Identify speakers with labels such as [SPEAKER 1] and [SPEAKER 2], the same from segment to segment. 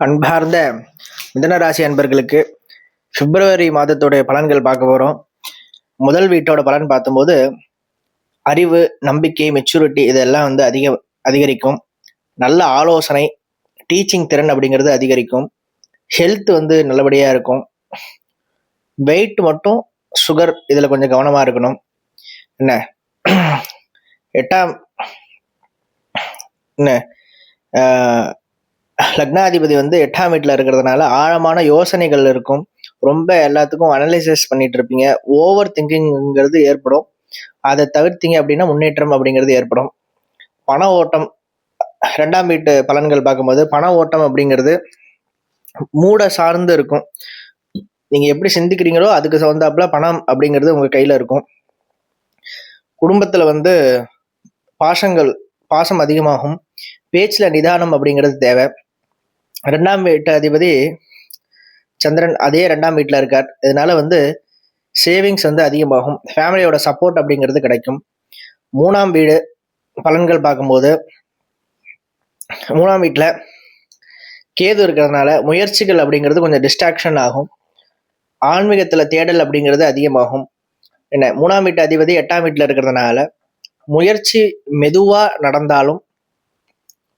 [SPEAKER 1] அன்பார்ந்த மிதனராசி அன்பர்களுக்கு பிப்ரவரி மாதத்துடைய பலன்கள் பார்க்க போகிறோம் முதல் வீட்டோட பலன் பார்த்தும்போது அறிவு நம்பிக்கை மெச்சூரிட்டி இதெல்லாம் வந்து அதிக அதிகரிக்கும். நல்ல ஆலோசனை டீச்சிங் திறன் அப்படிங்கிறது அதிகரிக்கும். ஹெல்த் வந்து நல்லபடியாக இருக்கும். வெயிட் மட்டும் சுகர் இதில் கொஞ்சம் கவனமாக இருக்கணும். என்ன? எட்டாம் என்ன? லக்னாதிபதி வந்து எட்டாம் வீட்டில் இருக்கிறதுனால ஆழமான யோசனைகள் இருக்கும். ரொம்ப எல்லாத்துக்கும் அனலைசிஸ் பண்ணிட்டு இருப்பீங்க. ஓவர் திங்கிங்கிறது ஏற்படும். அதை தவிர்த்தீங்க அப்படின்னா முன்னேற்றம் அப்படிங்கிறது ஏற்படும். பண ஓட்டம் ரெண்டாம் வீட்டு பலன்கள் பார்க்கும்போது பண ஓட்டம் அப்படிங்கிறது மூட சார்ந்து இருக்கும். நீங்கள் எப்படி சிந்திக்கிறீங்களோ அதுக்கு தகுந்தாப்புல பணம் அப்படிங்கிறது உங்கள் கையில் இருக்கும். குடும்பத்தில் வந்து பாசங்கள் பாசம் அதிகமாகும். பேச்சில் நிதானம் அப்படிங்கிறது தேவை. ரெண்டாம் வீட்டு அதிபதி சந்திரன் அதே ரெண்டாம் வீட்டில் இருக்கார். இதனால வந்து சேவிங்ஸ் வந்து அதிகமாகும். ஃபேமிலியோட சப்போர்ட் அப்படிங்கிறது கிடைக்கும். மூணாம் வீடு பலன்கள் பார்க்கும்போது மூணாம் வீட்டில் கேது இருக்கிறதுனால முயற்சிகள் அப்படிங்கிறது கொஞ்சம் டிஸ்ட்ராக்ஷன் ஆகும். ஆன்மீகத்தில் தேடல் அப்படிங்கிறது அதிகமாகும். என்ன? மூணாம் வீட்டு அதிபதி எட்டாம் வீட்டில் இருக்கிறதுனால முயற்சி மெதுவாக நடந்தாலும்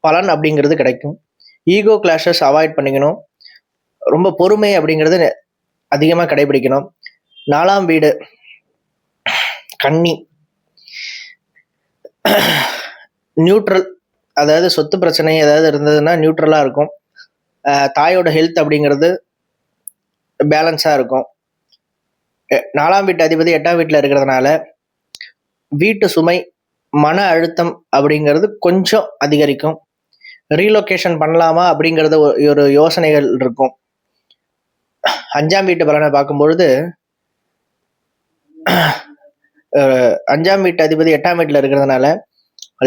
[SPEAKER 1] பலன் அப்படிங்கிறது கிடைக்கும். ஈகோ கிளாஷஸ் அவாய்ட் பண்ணிக்கணும். ரொம்ப பொறுமை அப்படிங்கிறது அதிகமாக கடைபிடிக்கணும். நாலாம் வீடு கன்னி நியூட்ரல் அதாவது சொத்து பிரச்சனை ஏதாவது இருந்ததுன்னா நியூட்ரலாக இருக்கும். தாயோட ஹெல்த் அப்படிங்கிறது பேலன்ஸாக இருக்கும். எ- நாலாம் வீட்டு அதிபதி எட்டாம் வீட்டில் இருக்கிறதுனால வீட்டு சுமை மன அழுத்தம் அப்படிங்கிறது கொஞ்சம் அதிகரிக்கும். ரீலொகேஷன் பண்ணலாமா அப்படிங்கிறது ஒரு ஒரு யோசனைகள் இருக்கும். அஞ்சாம் வீட்டு பலனை பார்க்கும்பொழுது அஞ்சாம் வீட்டு அதிபதி எட்டாம் வீட்டில் இருக்கிறதுனால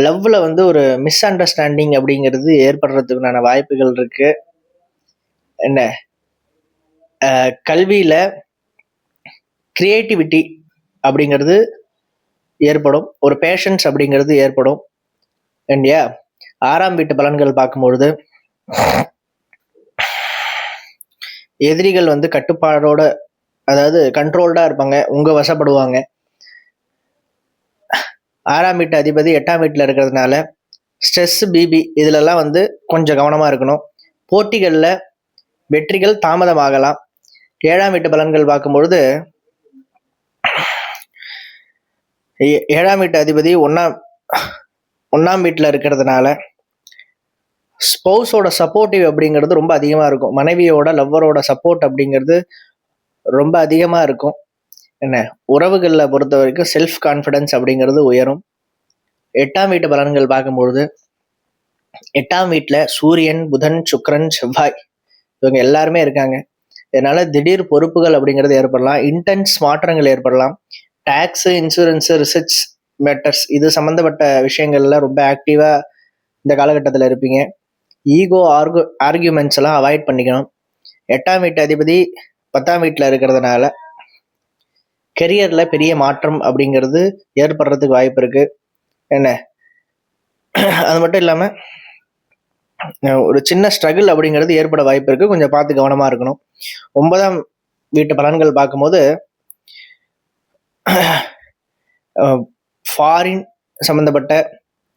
[SPEAKER 1] லவ்வில் வந்து ஒரு மிஸ் அண்டர்ஸ்டாண்டிங் அப்படிங்கிறது ஏற்படுறதுக்குண்டான வாய்ப்புகள் இருக்கு. என்ன? கல்வியில் கிரியேட்டிவிட்டி அப்படிங்கிறது ஏற்படும். ஒரு பேஷன்ஸ் அப்படிங்கிறது ஏற்படும். இல்லையா? ஆறாம் வீட்டு பலன்கள் பார்க்கும்பொழுது எதிரிகள் வந்து கட்டுப்பாடோட அதாவது கண்ட்ரோல்டா இருப்பாங்க உங்க வசப்படுவாங்க. ஆறாம் வீட்டு அதிபதி எட்டாம் வீட்டில் இருக்கிறதுனால ஸ்ட்ரெஸ் பிபி இதுலெல்லாம் வந்து கொஞ்சம் கவனமாக இருக்கணும். போட்டிகளில் வெற்றிகள் தாமதமாகலாம். ஏழாம் வீட்டு பலன்கள் பார்க்கும்பொழுது ஏ- ஏழாம் வீட்டு அதிபதி ஒன்னாம் ஒன்னாம் வீட்டில் இருக்கிறதுனால ஸ்பௌஸோட சப்போர்ட்டிவ் அப்படிங்கிறது ரொம்ப அதிகமாக இருக்கும். மனைவியோட லவ்வரோட சப்போர்ட் அப்படிங்கிறது ரொம்ப அதிகமாக இருக்கும். என்ன? உறவுகளில் பொறுத்த வரைக்கும் செல்ஃப் கான்ஃபிடன்ஸ் அப்படிங்கிறது உயரும். எட்டாம் வீட்டு பலன்கள் பார்க்கும்பொழுது எட்டாம் வீட்டில் சூரியன் புதன் சுக்கரன் செவ்வாய் இவங்க எல்லாருமே இருக்காங்க. இதனால திடீர் பொறுப்புகள் அப்படிங்கிறது ஏற்படலாம். இன்டென்ஸ் மாற்றங்கள் ஏற்படலாம். டேக்ஸு இன்சூரன்ஸு ரிசர்ச் மேட்டர்ஸ் இது சம்மந்தப்பட்ட விஷயங்கள்ல ரொம்ப ஆக்டிவாக இந்த காலகட்டத்தில் இருப்பீங்க. ஈகோ ஆர்கு ஆர்கியூமெண்ட்ஸ் எல்லாம் அவாய்ட் பண்ணிக்கணும். எட்டாம் வீட்டு அதிபதி பத்தாம் வீட்டில் இருக்கிறதுனால கெரியரில் பெரிய மாற்றம் அப்படிங்கிறது ஏற்படுறதுக்கு வாய்ப்பு இருக்கு. என்ன? அது மட்டும் இல்லாமல் ஒரு சின்ன ஸ்ட்ரகிள் அப்படிங்கிறது ஏற்பட வாய்ப்பு இருக்குது கொஞ்சம் பார்த்து கவனமாக இருக்கணும். ஒன்பதாம் வீட்டு பலன்கள் பார்க்கும்போது ஃபாரின் சம்மந்தப்பட்ட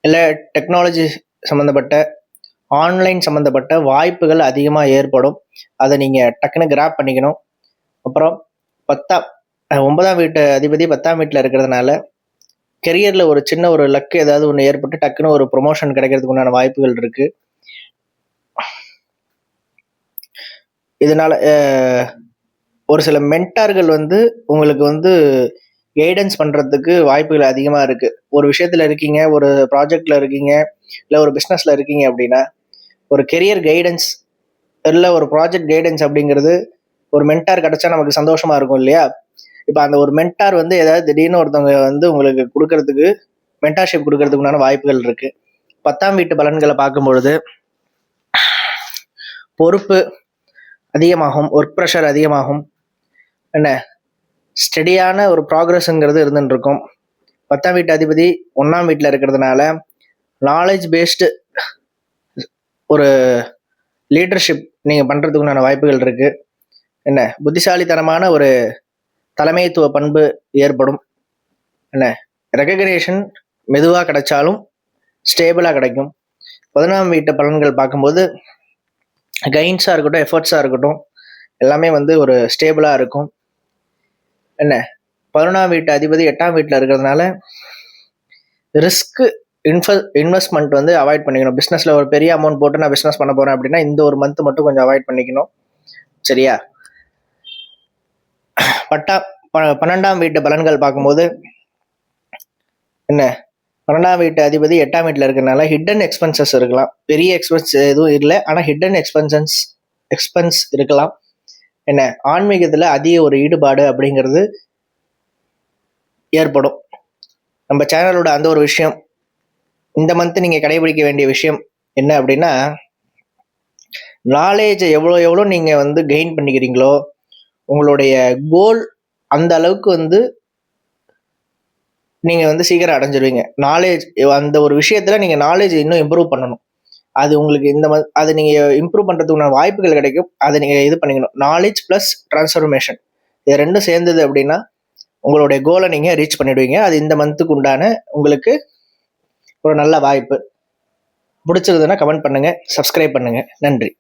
[SPEAKER 1] இல்லை டெக்னாலஜி சம்மந்தப்பட்ட ஆன்லைன் சம்மந்தப்பட்ட வாய்ப்புகள் அதிகமாக ஏற்படும். அதை நீங்கள் டக்குன்னு கிராப் பண்ணிக்கணும். அப்புறம் பத்தாம் ஒன்பதாம் வீட்டு அதிபதி பத்தாம் வீட்டில் இருக்கிறதுனால கெரியரில் ஒரு சின்ன ஒரு லக் ஏதாவது ஒன்று ஏற்பட்டு டக்குன்னு ஒரு ப்ரொமோஷன் கிடைக்கிறதுக்கு உண்டான வாய்ப்புகள் இருக்குது இதனால் ஒரு சில மென்டார்கள் வந்து உங்களுக்கு வந்து கைடன்ஸ் பண்ணுறதுக்கு வாய்ப்புகள் அதிகமாக இருக்குது ஒரு விஷயத்தில் இருக்கீங்க ஒரு ப்ராஜெக்டில் இருக்கீங்க இல்லை ஒரு பிஸ்னஸில் இருக்கீங்க அப்படின்னா ஒரு கெரியர் கைடன்ஸ் இல்லை ஒரு ப்ராஜெக்ட் கைடன்ஸ் அப்படிங்கிறது ஒரு மென்டார் கிடைச்சா நமக்கு சந்தோஷமா இருக்கும் இல்லையா? இப்போ அந்த ஒரு மென்டார் வந்து ஏதாவது திடீர்னு ஒருத்தவங்க வந்து உங்களுக்கு கொடுக்கறதுக்கு மென்டார்ஷிப் கொடுக்கறதுக்குண்டான வாய்ப்புகள் இருக்கு. பத்தாம் வீட்டு பலன்களை பார்க்கும் பொழுது பொறுப்பு அதிகமாகும் ஒர்க் ப்ரெஷர் அதிகமாகும். என்ன? ஸ்டெடியான ஒரு ப்ராக்ரஸ்ங்கிறது இருந்துட்டு இருக்கும். பத்தாம் வீட்டு அதிபதி ஒன்றாம் வீட்டில் இருக்கிறதுனால நாலேஜ் பேஸ்டு ஒரு லீடர்ஷிப் நீங்கள் பண்ணுறதுக்குண்டான வாய்ப்புகள் இருக்குது என்ன? புத்திசாலித்தனமான ஒரு தலைமைத்துவ பண்பு ஏற்படும். என்ன? ரெகக்னேஷன் மெதுவாக கிடைச்சாலும் ஸ்டேபிளாக கிடைக்கும். பதினாம் வீட்டு பலன்கள் பார்க்கும்போது கைன்ஸாக இருக்கட்டும் எஃபர்ட்ஸாக இருக்கட்டும் எல்லாமே வந்து ஒரு ஸ்டேபிளாக இருக்கும். என்ன? பதினொன்றாம் வீட்டு அதிபதி எட்டாம் வீட்டில் இருக்கிறதுனால ரிஸ்க்கு இன்ஃப இன்வெஸ்ட்மெண்ட் வந்து அவாய்ட் பண்ணிக்கணும். பிஸ்னஸில் ஒரு பெரிய அமௌண்ட் போட்டு நான் பிஸ்னஸ் பண்ண போகிறேன் அப்படின்னா இந்த ஒரு மந்த் மட்டும் கொஞ்சம் அவாய்ட் பண்ணிக்கணும். சரியா? பட்டா ப- பன்னெண்டாம் வீட்டு பலன்கள் பார்க்கும்போது என்ன? பன்னெண்டாம் வீட்டு அதிபதி எட்டாம் வீட்டில் இருக்கிறனால ஹிடன் எக்ஸ்பென்சஸ் இருக்கலாம். பெரிய எக்ஸ்பென்ஸ் எதுவும் இல்லை. ஆனால் ஹிடன் எக்ஸ்பென்சன்ஸ் எக்ஸ்பென்ஸ் இருக்கலாம். என்ன? ஆன்மீகத்தில் அதிக ஒரு ஈடுபாடு அப்படிங்கிறது ஏற்படும். நம்ம சேனலோட அந்த ஒரு விஷயம் இந்த மந்த் நீங்கள் கடைபிடிக்க வேண்டிய விஷயம் என்ன அப்படின்னா நாலேஜை எவ்வளோ எவ்வளோ நீங்கள் வந்து கெயின் பண்ணிக்கிறீங்களோ உங்களுடைய கோல் அந்த அளவுக்கு வந்து நீங்கள் வந்து சீக்கிரம் அடைஞ்சிருவீங்க. நாலேஜ் அந்த ஒரு விஷயத்தில் நீங்கள் நாலேஜ் இன்னும் இம்ப்ரூவ் பண்ணணும். அது உங்களுக்கு இந்த ம அது நீங்கள் இம்ப்ரூவ் பண்ணுறதுக்குள்ள வாய்ப்புகள் கிடைக்கும். அதை நீங்கள் இது பண்ணிக்கணும். நாலேஜ் ப்ளஸ் ட்ரான்ஸ்ஃபர்மேஷன் இது ரெண்டும் சேர்ந்தது அப்படின்னா உங்களுடைய கோலை நீங்கள் ரீச் பண்ணிடுவீங்க. அது இந்த மந்த்துக்கு உண்டான உங்களுக்கு ஒரு நல்ல வாய்ப்பு. பிடிச்சிருந்ததுன்னா கமெண்ட் பண்ணுங்கள் சப்ஸ்கிரைப் பண்ணுங்கள் நன்றி.